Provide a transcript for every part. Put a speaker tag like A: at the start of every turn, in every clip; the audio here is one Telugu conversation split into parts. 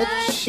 A: Kaç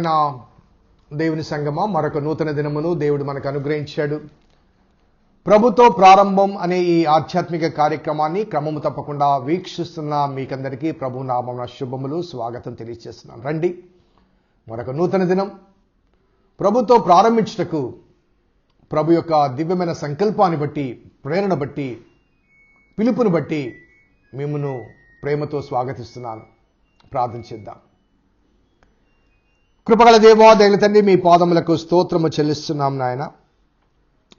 B: ప్రియమైన దేవుని సంగమా మరొక నూతన దినమును దేవుడు మనకు అనుగ్రహించాడు. ప్రభుతో ప్రారంభం అనే ఈ ఆధ్యాత్మిక కార్యక్రమాన్ని క్రమము తప్పకుండా వీక్షిస్తున్న మీకందరికీ ప్రభు నామం శుభములు స్వాగతం తెలియజేస్తున్నాను. రండి. మరొక నూతన దినం. ప్రభుతో ప్రారంభించుటకు ప్రభు యొక్క దివ్యమైన సంకల్పాన్ని బట్టి ప్రేరణ బట్టి పిలుపును బట్టి మిమ్మను ప్రేమతో స్వాగతిస్తున్నాను. ప్రార్థన చేద్దాం. కృపగల దేవా దైవ తండ్రి మీ పాదములకు స్తోత్రము చెల్లిస్తున్నాం నాయన.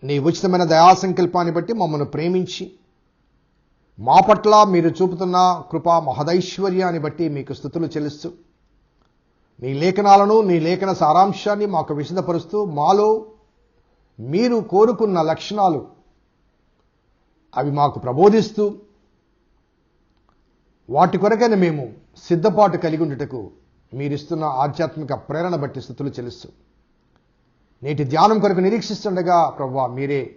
B: నీ ఉచితమైన దయా సంకల్పాన్ని బట్టి మమ్మల్ని ప్రేమించి మా పట్ల మీరు చూపుతున్న కృపా మహదైశ్వర్యాన్ని బట్టి మీకు స్థుతులు చెల్లిస్తూ నీ లేఖనాలను నీ లేఖన సారాంశాన్ని మాకు విశదపరుస్తూ మాలో మీరు కోరుకున్న లక్షణాలు అవి మాకు ప్రబోధిస్తూ వాటి కొరకైన మేము సిద్ధపాటు కలిగి ఉండటకు మీరిస్తున్న ఆధ్యాత్మిక ప్రేరణ బట్టి స్థుతులు చెల్లిస్తూ. నేటి ధ్యానం కొరకు నిరీక్షిస్తుండగా ప్రవ్వా మీరే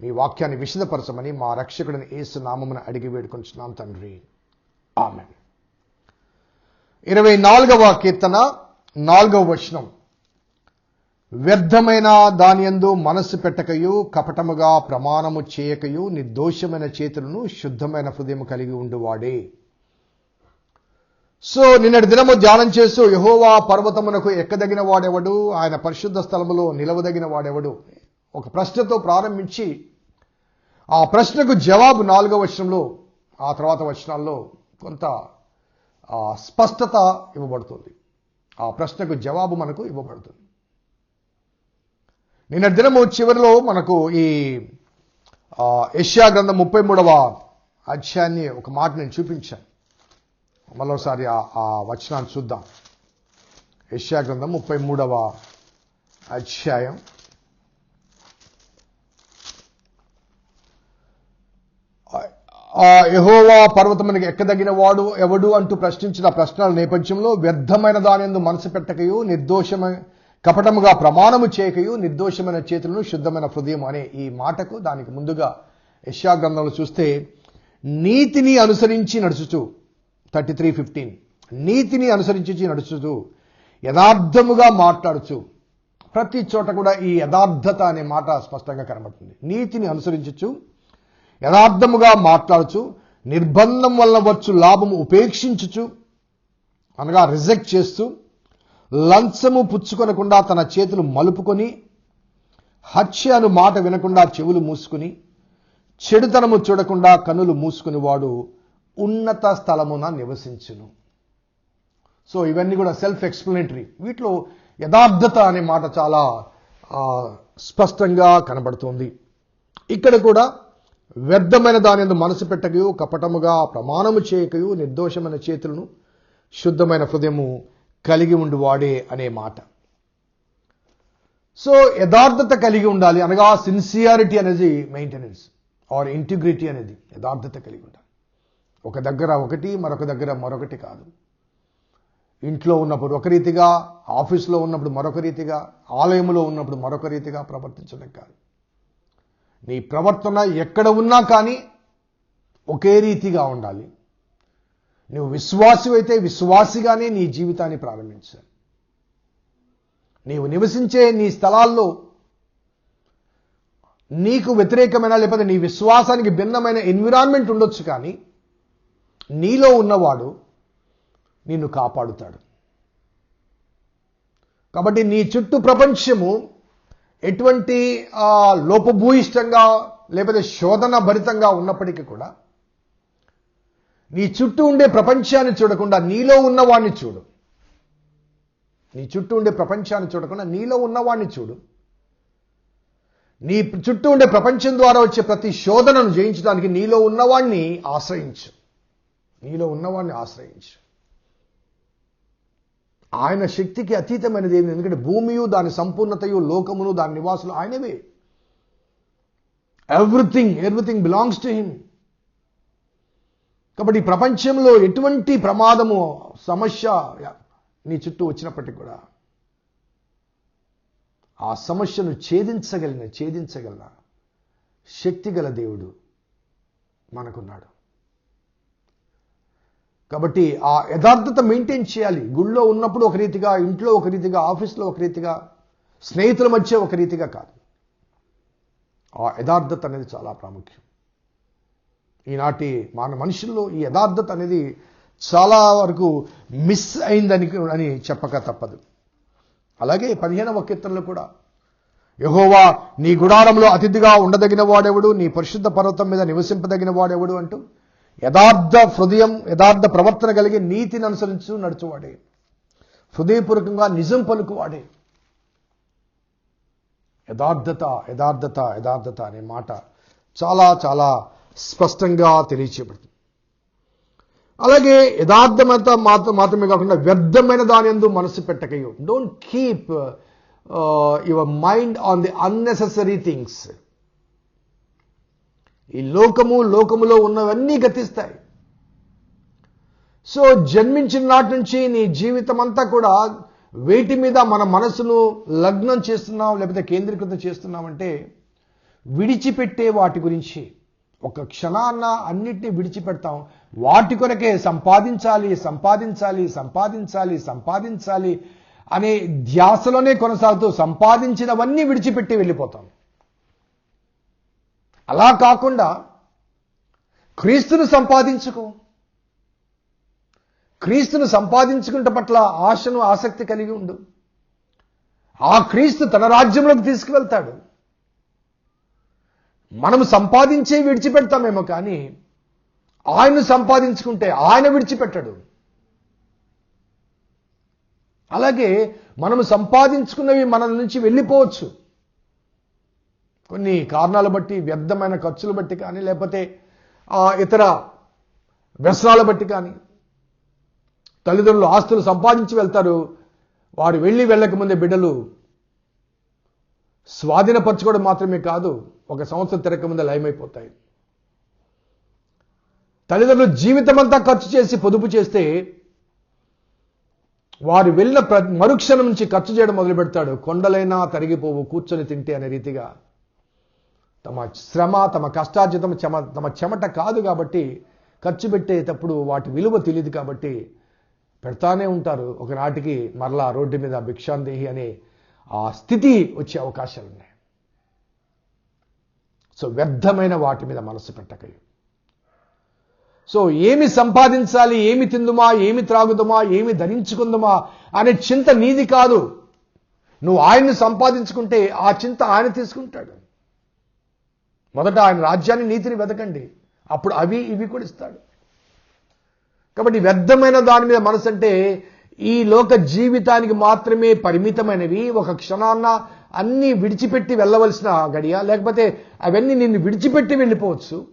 B: మీ వాక్యాన్ని విశదపరచమని మా రక్షకుడిని ఏసు నామమున అడిగి వేడుకుంటున్నాం తండ్రి. ఆమె ఇరవై నాలుగవ కీర్తన నాలుగవ వచనం. వ్యర్థమైన దానియందు మనస్సు పెట్టకయు కపటముగా ప్రమాణము చేయకయు నిర్దోషమైన చేతులను శుద్ధమైన హృదయం కలిగి ఉండువాడే. సో నిన్నటి దినము ధ్యానం చేస్తూ యహోవా పర్వతమునకు ఎక్కదగిన వాడెవడు? ఆయన పరిశుద్ధ స్థలములో నిలవదగిన వాడెవడు? ఒక ప్రశ్నతో ప్రారంభించి ఆ ప్రశ్నకు జవాబు నాలుగో వచనంలో ఆ తర్వాత వచనాల్లో కొంత స్పష్టత ఇవ్వబడుతుంది. ఆ ప్రశ్నకు జవాబు మనకు ఇవ్వబడుతుంది. నిన్న దినము చివరిలో మనకు ఈ యష్యా గ్రంథం ముప్పై మూడవ అధ్యాయాన్ని ఒక మాట నేను చూపించాను. మరోసారి ఆ వచనాన్ని చూద్దాం. యష్యా గ్రంథం ముప్పై మూడవ అధ్యాయం. యహోవా పర్వతమునికి ఎక్కదగిన వాడు ఎవడు అంటూ ప్రశ్నించిన ప్రశ్నల నేపథ్యంలో వ్యర్థమైన దానిందు మనసు పెట్టకయు నిర్దోషమైన కపటముగా ప్రమాణము చేయకయు నిర్దోషమైన చేతులను శుద్ధమైన హృదయం అనే ఈ మాటకు దానికి ముందుగా యశా గ్రంథంలో చూస్తే నీతిని అనుసరించి నడుచుచు. Thirty three fifteen. నీతిని అనుసరించి నడుచుతూ యథార్థముగా మాట్లాడుచు. ప్రతి చోట కూడా ఈ యథార్థత అనే మాట స్పష్టంగా కనబడుతుంది. నీతిని అనుసరించచ్చు యథార్థముగా మాట్లాడుచు నిర్బంధం వలన వచ్చు లాభము ఉపేక్షించుచు అనగా రిజెక్ట్ చేస్తూ లంచము పుచ్చుకొనకుండా తన చేతులు మలుపుకొని హత్య అను మాట వినకుండా చెవులు మూసుకుని చెడుతనము చూడకుండా కనులు మూసుకుని వాడు ఉన్నత స్థలమున నివసించును. సో ఇవన్నీ కూడా సెల్ఫ్ ఎక్స్ప్లెనేటరీ వీటిలో యథార్థత అనే మాట చాలా స్పష్టంగా కనబడుతుంది. ఇక్కడ కూడా వ్యర్థమైన దాని మనసు పెట్టకయు కపటముగా ప్రమాణము చేయకయు నిర్దోషమైన చేతులను శుద్ధమైన హృదయము కలిగి ఉండి వాడే అనే మాట. సో యథార్థత కలిగి ఉండాలి అనగా సిన్సియారిటీ అనేది మెయింటెనెన్స్ ఆర్ ఇంటిగ్రిటీ అనేది యథార్థత కలిగి ఉండాలి. ఒక దగ్గర ఒకటి మరొక దగ్గర మరొకటి కాదు. ఇంట్లో ఉన్నప్పుడు ఒక రీతిగా ఆఫీస్లో ఉన్నప్పుడు మరొక రీతిగా ఆలయంలో ఉన్నప్పుడు మరొక రీతిగా ప్రవర్తించడం కాదు నీ ప్రవర్తన ఎక్కడ ఉన్నా కానీ ఒకే రీతిగా ఉండాలి. నువ్వు విశ్వాసి అయితే విశ్వాసిగానే నీ జీవితాన్ని ప్రారంభించాలి నీవు నివసించే నీ స్థలాల్లో నీకు వ్యతిరేకమైన లేకపోతే నీ విశ్వాసానికి భిన్నమైన ఎన్విరాన్మెంట్ ఉండొచ్చు కానీ నీలో ఉన్నవాడు నిన్ను కాపాడుతాడు. కాబట్టి నీ చుట్టూ ప్రపంచము ఎటువంటి లోపభూయిష్టంగా లేకపోతే శోధన భరితంగా ఉన్నప్పటికీ కూడా నీ చుట్టూ ఉండే ప్రపంచాన్ని చూడకుండా నీలో ఉన్నవాడిని చూడు. నీ చుట్టూ ఉండే ప్రపంచాన్ని చూడకుండా నీలో ఉన్నవాడిని చూడు. నీ చుట్టూ ఉండే ప్రపంచం ద్వారా వచ్చే ప్రతి శోధనను జయించడానికి నీలో ఉన్నవాడిని ఆశ్రయించు. నీలో ఉన్నవాడిని ఆశ్రయించు. ఆయన శక్తికి అతీతమైనది ఏమి? ఎందుకంటే భూమియు దాని సంపూర్ణతయు లోకమును దాని నివాసులు ఆయనవే. Everything everything belongs to him కాబట్టి ఈ ప్రపంచంలో ఎటువంటి ప్రమాదము సమస్య నీ చుట్టూ వచ్చినప్పటికీ కూడా ఆ సమస్యను ఛేదించగలిగిన ఛేదించగల శక్తి గల దేవుడు మనకున్నాడు. కాబట్టి ఆ యథార్థత మెయింటైన్ చేయాలి. గుళ్ళో ఉన్నప్పుడు ఒక రీతిగా ఇంట్లో ఒక రీతిగా ఆఫీస్లో ఒక రీతిగా స్నేహితుల మధ్య ఒక రీతిగా కాదు. ఆ యథార్థత అనేది చాలా ప్రాముఖ్యం. ఈనాటి మన మనుషుల్లో ఈ యథార్థత అనేది చాలా వరకు మిస్ అయిందని అని చెప్పక తప్పదు. అలాగే పదిహేనవ కీర్తనలో కూడా యహోవా నీ గుడారంలో అతిథిగా ఉండదగిన వాడెవడు? నీ పరిశుద్ధ పర్వతం మీద నివసింపదగిన వాడెవడు అంటూ యథార్థ హృదయం యథార్థ ప్రవర్తన కలిగి నీతిని అనుసరించు నడుచువాడే. హృదయపూర్వకంగా నిజం పలుకువాడే. యథార్థత యథార్థత యథార్థత అనే మాట చాలా చాలా స్పష్టంగా తెలియచేయబడుతుంది. అలాగే యథార్థమంతా మాత్రం మాత్రమే కాకుండా వ్యర్థమైన దాని ఎందు మనసు పెట్టకయు. Don't keep your mind on the unnecessary things ఈ లోకము లోకములో ఉన్నవన్నీ గతిస్తాయి. సో జన్మించిన నాటి నుంచి నీ జీవితం అంతా కూడా వేటి మీద మన మనసును లగ్నం చేస్తున్నాం లేకపోతే కేంద్రీకృతం చేస్తున్నామంటే విడిచిపెట్టే వాటి గురించి. ఒక క్షణాన్న అన్నిటినీ విడిచిపెడతాం. వాటి కొరకే సంపాదించాలి సంపాదించాలి సంపాదించాలి సంపాదించాలి అనే ధ్యాసలోనే కొనసాగుతూ సంపాదించినవన్నీ విడిచిపెట్టి వెళ్ళిపోతాం. అలా కాకుండా క్రీస్తును సంపాదించుకో. క్రీస్తును సంపాదించుకుంట పట్ల ఆశను ఆసక్తి కలిగి ఉండు. ఆ క్రీస్తు తన రాజ్యంలోకి తీసుకువెళ్తాడు. మనం సంపాదించే విడిచిపెడతామేమో కానీ ఆయన్ను సంపాదించుకుంటే ఆయన విడిచిపెట్టడు. అలాగే మనం సంపాదించుకున్నవి మన నుంచి వెళ్ళిపోవచ్చు. కొన్ని కారణాలు బట్టి వ్యర్థమైన ఖర్చులు బట్టి కానీ లేకపోతే ఆ ఇతర వ్యసనాల బట్టి కానీ తల్లిదండ్రులు ఆస్తులు సంపాదించి వెళ్తారు. వారు వెళ్ళి వెళ్ళకముందే బిడ్డలు స్వాధీనపరచుకోవడం మాత్రమే కాదు ఒక సంవత్సరం తిరగకముందే లయమైపోతాయి. తల్లిదండ్రులు జీవితం అంతా ఖర్చు చేసి పొదుపు చేస్తే వారు వెళ్ళిన ప్ర మరుక్షణం నుంచి ఖర్చు చేయడం మొదలు పెడతాడు కొండలైనా తరిగిపోవు కూర్చొని తింటే అనే రీతిగా. తమ శ్రమ తమ కష్టార్జితం చెమ తమ చెమట కాదు కాబట్టి ఖర్చు పెట్టేటప్పుడు వాటి విలువ తెలియదు కాబట్టి పెడతానే ఉంటారు. ఒకనాటికి మరలా రోడ్డు మీద భిక్షాందేహి అనే ఆ స్థితి వచ్చే అవకాశాలు ఉన్నాయి. సో వ్యర్థమైన వాటి మీద మనసు పెట్టకయు. సో ఏమి సంపాదించాలి ఏమి తిందుమా ఏమి త్రాగుదమా ఏమి ధరించుకుందుమా అనే చింత నీది కాదు. నువ్వు ఆయన్ని సంపాదించుకుంటే ఆ చింత ఆయన తీసుకుంటాడు. మొదట ఆయన రాజ్యాన్ని నీతిని వెతకండి. అప్పుడు అవి ఇవి కూడా ఇస్తాడు. కాబట్టి వ్యర్థమైన దాని మీద మనసు అంటే ఈ లోక జీవితానికి మాత్రమే పరిమితమైనవి. ఒక క్షణాన్న అన్నీ విడిచిపెట్టి వెళ్ళవలసిన గడియ. లేకపోతే అవన్నీ నిన్ను విడిచిపెట్టి వెళ్ళిపోవచ్చు.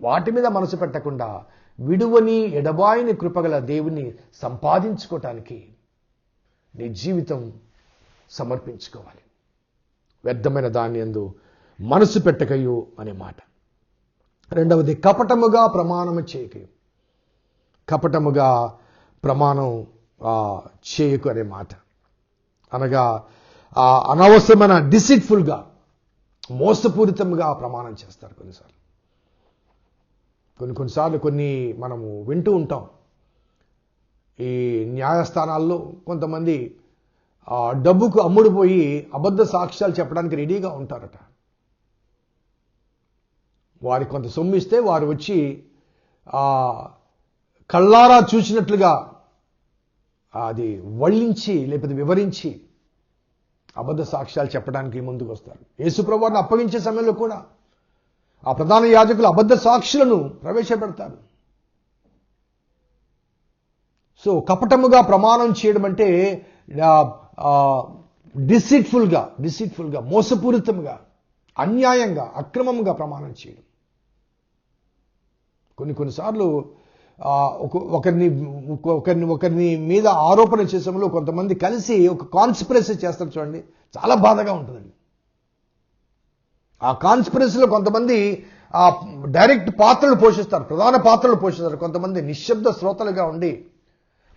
B: వాటి మీద మనసు పెట్టకుండా విడువని ఎడబాయిని కృపగల దేవుని సంపాదించుకోవటానికి నీ జీవితం సమర్పించుకోవాలి. వ్యర్థమైన దాని ఎందు మనసు పెట్టకయు అనే మాట. రెండవది కపటముగా ప్రమాణము చేయకయు. కపటముగా ప్రమాణం చేయకు అనే మాట. అనగా అనవసరమైన డిసిట్ఫుల్గా మోసపూరితంగా ప్రమాణం చేస్తారు కొన్నిసార్లు. కొన్ని కొన్నిసార్లు కొన్ని మనము వింటూ ఉంటాం. ఈ న్యాయస్థానాల్లో కొంతమంది డబ్బుకు అమ్ముడుపోయి అబద్ధ సాక్ష్యాలు చెప్పడానికి రెడీగా ఉంటారట. వారికి కొంత సొమ్ము ఇస్తే వారు వచ్చి కళ్ళారా చూసినట్లుగా అది వళ్ళించి లేకపోతే వివరించి అబద్ధ సాక్ష్యాలు చెప్పడానికి ముందుకు వస్తారు. యేసుప్రభువారిని అప్పగించే సమయంలో కూడా ఆ ప్రధాన యాజకులు అబద్ధ సాక్షులను ప్రవేశపెడతారు. సో కపటముగా ప్రమాణం చేయడం అంటే డిసిట్ఫుల్గా డిసిట్ఫుల్గా మోసపూరితంగా అన్యాయంగా అక్రమంగా ప్రమాణం చేయడం. కొన్ని కొన్నిసార్లు ఒక- ఒకరిని ఒకరిని ఒకరిని మీద ఆరోపణ చేసేంలో కొంతమంది కలిసి ఒక కాన్స్పిరసీ చేస్తారు చూడండి. చాలా బాధగా ఉంటుందండి. ఆ కాన్స్పిరసీలో కొంతమంది ఆ డైరెక్ట్ పాత్రలు పోషిస్తారు ప్రధాన పాత్రలు పోషిస్తారు. కొంతమంది నిశ్శబ్ద శ్రోతలుగా ఉండి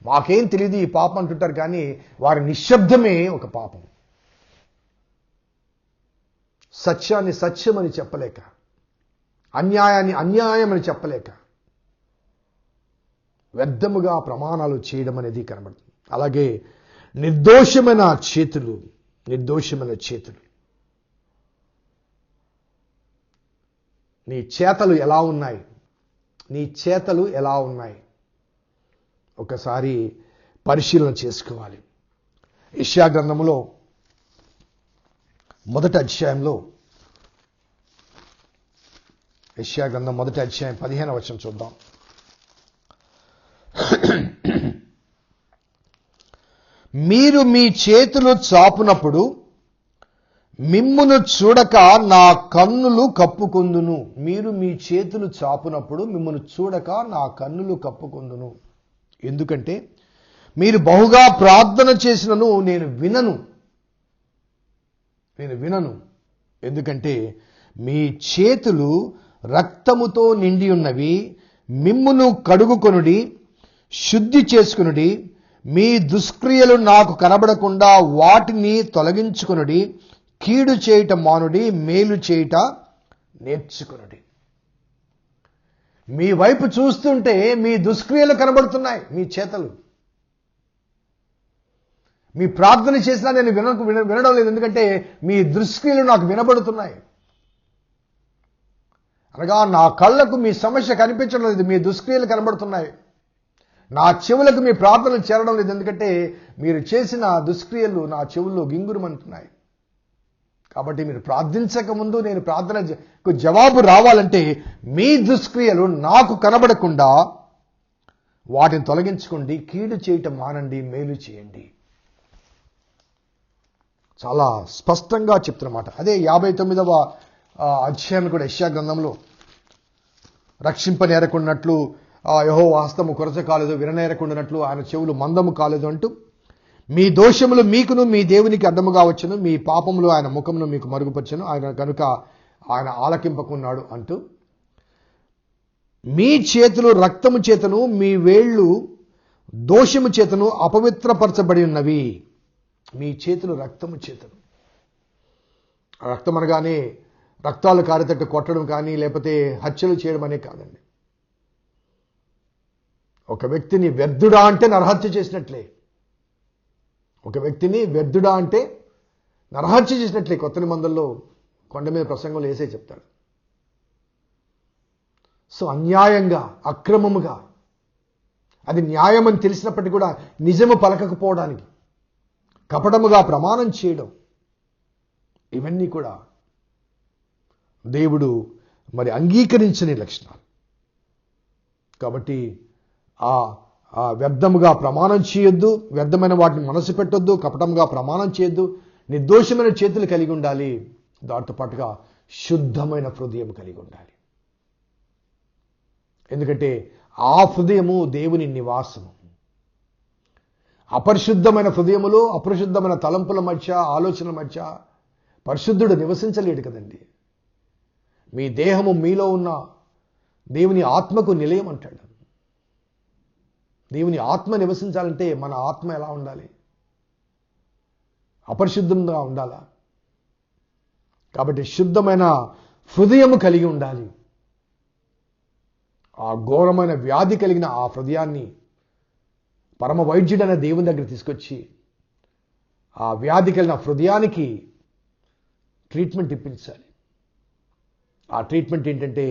B: మాకేం తెలియదు ఈ పాపం అంటుంటారు కానీ వారి నిశ్శబ్దమే ఒక పాపం. సత్యాన్ని సత్యమని చెప్పలేక అన్యాయాన్ని అన్యాయం అని చెప్పలేక వ్యర్థముగా ప్రమాణాలు చేయడం అనేది కనబడుతుంది. అలాగే నిర్దోషమైన చేతులు నిర్దోషమైన చేతులు. నీ చేతలు ఎలా ఉన్నాయి? నీ చేతలు ఎలా ఉన్నాయి? ఒకసారి పరిశీలన చేసుకోవాలి. ఇష్యా గ్రంథంలో మొదటి అధ్యాయంలో ఇష్యా గ్రంథం మొదటి అధ్యాయం పదిహేను వచనం చూద్దాం. మీరు మీ చేతులు చాపునప్పుడు మిమ్మును చూడక నా కన్నులు కప్పుకొందును. మీరు మీ చేతులు చాపునప్పుడు మిమ్మల్ని చూడక నా కన్నులు కప్పుకొందును. ఎందుకంటే మీరు బహుగా ప్రార్థన చేసినను నేను వినను. నేను వినను. ఎందుకంటే మీ చేతులు రక్తముతో నిండి ఉన్నవి మిమ్మును కడుగుకొనుడి శుద్ధి చేసుకునుడి మీ దుష్క్రియలు నాకు కనబడకుండా వాటిని తొలగించుకునుడి కీడు చేయుట మానుడి మేలు చేయుట నేర్చుకునుడి. మీ వైపు చూస్తుంటే మీ దుష్క్రియలు కనబడుతున్నాయి మీ చేతలు. మీ ప్రార్థన చేసినా నేను వినకు విన- వినడం లేదు ఎందుకంటే మీ దుష్క్రియలు నాకు వినబడుతున్నాయి. అనగా నా కళ్ళకు మీ సమస్య కనిపించడం లేదు మీ దుష్క్రియలు కనబడుతున్నాయి. నా చెవులకు మీ ప్రార్థనలు చేరడం లేదు ఎందుకంటే మీరు చేసిన దుష్క్రియలు నా చెవుల్లో గింగురుమంటున్నాయి. కాబట్టి మీరు ప్రార్థించక ముందు నేను ప్రార్థన జవాబు రావాలంటే మీ దుష్క్రియలు నాకు కనబడకుండా వాటిని తొలగించుకోండి కీడు చేయటం మానండి మేలు చేయండి. చాలా స్పష్టంగా చెప్తున్నమాట. అదే యాభై తొమ్మిదవ ఆ, అధ్యాయం కూడా యశ్యా గ్రంథంలో రక్షింపనేరకున్నట్లు ఆ యహో వాస్తము కొరచ కాలేదు విననేరకుండానట్లు ఆయన చెవులు మందము కాలేదు అంటూ మీ దోషములు మీకును మీ దేవునికి అడ్డముగా వచ్చును మీ పాపములు ఆయన ముఖమును మీకు మరుగుపరచను ఆయన కనుక ఆయన ఆలకింపకున్నాడు అంటూ మీ చేతులు రక్తము చేతను మీ వేళ్ళు దోషము చేతను అపవిత్రపరచబడి ఉన్నవి. మీ చేతులు రక్తము చేతను. రక్తం అనగానే రక్తాలు కారితట్టు కొట్టడం కానీ లేకపోతే హత్యలు చేయడం అనే కాదండి. ఒక వ్యక్తిని వ్యర్థుడా అంటే నరహత్య చేసినట్లే. ఒక వ్యక్తిని వ్యర్థుడా అంటే నరహత్య చేసినట్లే. కొత్త నిబంధనలో కొండ మీద ప్రసంగంలో వేసే చెప్తాడు. సో అన్యాయంగా అక్రమముగా అది న్యాయమని తెలిసినప్పటికీ కూడా నిజము పలకకపోవడానికి కపటముగా ప్రమాణం చేయడం ఇవన్నీ కూడా దేవుడు మరి అంగీకరించని లక్షణాలు. కాబట్టి ఆ ఆ వ్యర్థముగా ప్రమాణం చేయొద్దు వ్యర్థమైన వాటిని మనసు పెట్టొద్దు కపటంగా ప్రమాణం చేయొద్దు నిర్దోషమైన చేతులు కలిగి ఉండాలి దాంతో పాటుగా శుద్ధమైన హృదయం కలిగి ఉండాలి. ఎందుకంటే ఆ హృదయము దేవుని నివాసము. అపరిశుద్ధమైన హృదయములో అపరిశుద్ధమైన తలంపుల మధ్య ఆలోచనల మధ్య పరిశుద్ధుడు నివసించలేడు కదండి. మీ దేహము మీలో ఉన్న దేవుని ఆత్మకు నిలయం అంటాడు. దేవుని ఆత్మ నివసించాలంటే మన ఆత్మ ఎలా ఉండాలి? అపరిశుద్ధంగా ఉండాలా? కాబట్టి శుద్ధమైన హృదయము కలిగి ఉండాలి. ఆ ఘోరమైన వ్యాధి కలిగిన ఆ హృదయాన్ని పరమ వైద్యుడైన దేవుని దగ్గర తీసుకొచ్చి ఆ వ్యాధి కలిగిన హృదయానికి ట్రీట్మెంట్ ఇప్పించాలి. ఆ ట్రీట్మెంట్ ఏంటంటే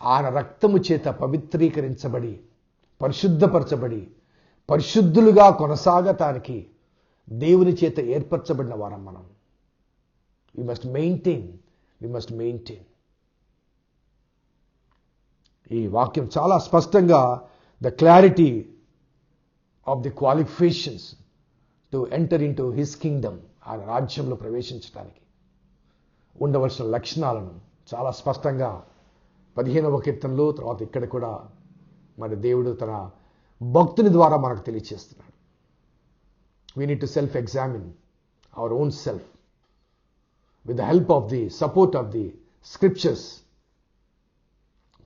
B: ఆయన రక్తము చేత పవిత్రీకరించబడి పరిశుద్ధపరచబడి పరిశుద్ధులుగా కొనసాగటానికి దేవుని చేత ఏర్పరచబడిన వారం మనం. We must maintain we must maintain ఈ వాక్యం చాలా స్పష్టంగా the clarity of the qualifications to enter into his kingdom ఆయన రాజ్యంలో ప్రవేశించడానికి ఉండవలసిన లక్షణాలను చాలా స్పష్టంగా పదిహేనవ కీర్తనలో తర్వాత ఇక్కడ కూడా మరి దేవుడు తన భక్తుని ద్వారా మనకు తెలియచేస్తున్నాడు. We need to self examine our own self with the help of the support of the scriptures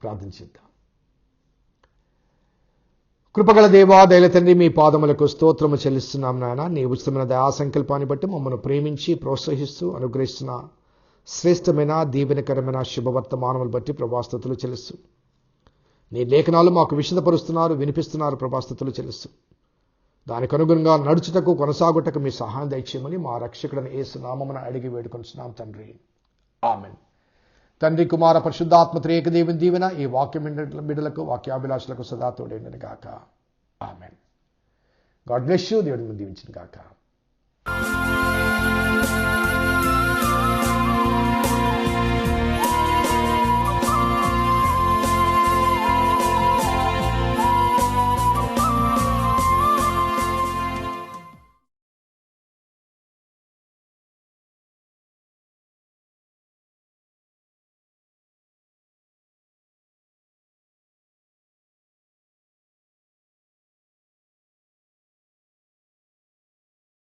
B: ప్రార్థించిద్దాం కృపగల దేవా తండ్రి మీ పాదములకు స్తోత్రము చెల్లిస్తున్నాం నాయన. నీ ఉచితమైన దయా సంకల్పాన్ని బట్టి మమ్మల్ని ప్రేమించి ప్రోత్సహిస్తూ అనుగ్రహిస్తున్న. శ్రేష్టమైన దీవెనకరమైన శుభవర్తమానములు బట్టి ప్రభాస్థుతులు చెల్లిస్తూ. నీ లేఖనాలు మాకు విషదపరుస్తున్నారు వినిపిస్తున్నారు ప్రభాస్థుతులు చెల్లిస్తూ. దానికి అనుగుణంగా నడుచుటకు కొనసాగుటకు మీ సహాయం దయచేయమని మా రక్షకుడిని ఏసు నామమున అడిగి వేడుకొనిస్తున్నాం తండ్రి. ఆమెన్. తండ్రి కుమార పరిశుద్ధాత్మ త్రేక దేవుని దీవెన ఈ వాక్యం బిడ్డలకు వాక్యాభిలాషులకు సదా తోడేండని గాక. ఆమెన్. గాడ్ బ్లెస్ యూ దేవుడిని దీవించిన గాక.